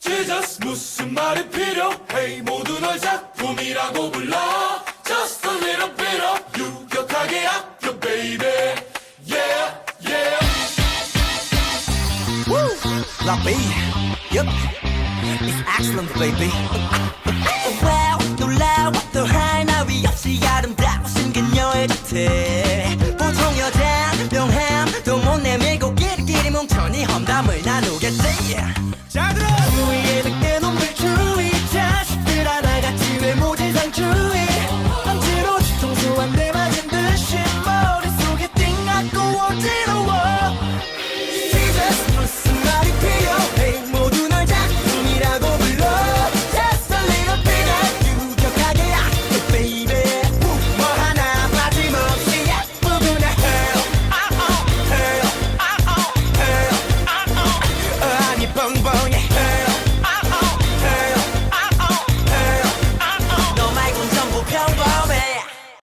Jesus 무슨 말이 필요해 모두 널 작품이라고 불러 Just a little bit of 유격하게 아껴 baby Yeah yeah Woo! Lobby. Yep. It's excellent, baby. wow, 놀라워 또 하나 위 없이 아름다우신 그녀의 자태. 보통 여자 명함도 못 내밀고 끼리끼리 뭉쳐니 험담을 나누겠지. 자 들어